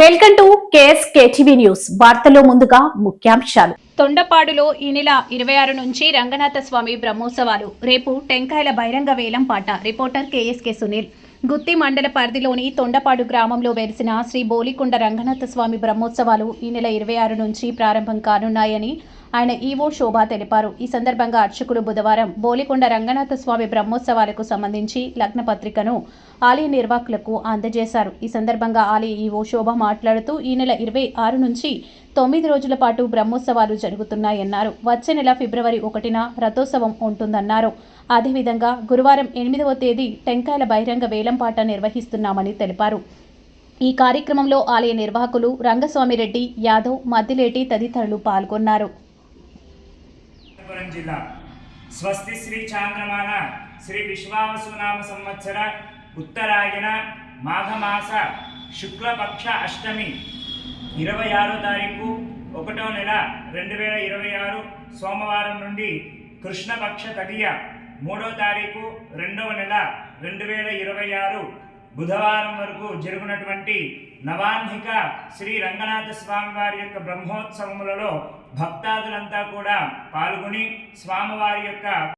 Welcome to KS KTV news. వార్తలో ముందుగా ముఖ్యాంశాలు. తొండపాడులో ఈ నెల ఇరవై ఆరు నుంచి రంగనాథ స్వామి బ్రహ్మోత్సవాలు. రేపు టెంకాయల బహిరంగ వేలం పాట. Reporter KSK Sunil. గుత్తి మండల పరిధిలోని తొండపాడు గ్రామంలో వెలిసిన శ్రీ బోలికొండ రంగనాథ స్వామి బ్రహ్మోత్సవాలు ఈ నెల ఇరవై ఆరు నుంచి ప్రారంభం కానున్నాయని ఆయన ఈవో శోభ తెలిపారు. ఈ సందర్భంగా అర్చకులు బుధవారం బోలికొండ రంగనాథ స్వామి బ్రహ్మోత్సవాలకు సంబంధించి లగ్న పత్రికను ఆలయ నిర్వాహకులకు అందజేశారు. ఈ సందర్భంగా ఆలయ ఈవో శోభ మాట్లాడుతూ ఈ నెల ఇరవై ఆరు నుంచి తొమ్మిది రోజుల పాటు బ్రహ్మోత్సవాలు జరుగుతున్నాయన్నారు. వచ్చే నెల ఫిబ్రవరి ఒకటిన రథోత్సవం ఉంటుందన్నారు. అదేవిధంగా గురువారం ఎనిమిదవ తేదీ టెంకాయల బహిరంగ వేలంపాట నిర్వహిస్తున్నామని తెలిపారు. ఈ కార్యక్రమంలో ఆలయ నిర్వాహకులు రంగస్వామి రెడ్డి యాదవ్ మద్దిలేటి తదితరులు పాల్గొన్నారు. జిల్లా. స్వస్తి శ్రీ చాంద్రమాన శ్రీ విశ్వావసునామ సంవత్సర ఉత్తరాయణ మాఘమాస శుక్లపక్ష అష్టమి ఇరవై ఆరో తారీఖు ఒకటో నెల రెండు వేల ఇరవై ఆరు సోమవారం నుండి కృష్ణపక్ష తదియ మూడో తారీఖు రెండవ నెల రెండు వేల ఇరవై ఆరు బుధవారం వరకు జరుగునటువంటి నవాన్హిక శ్రీ రంగనాథ స్వామి వారి యొక్క బ్రహ్మోత్సవములలో భక్తాదులంతా కూడా పాల్గొని స్వామివారి యొక్క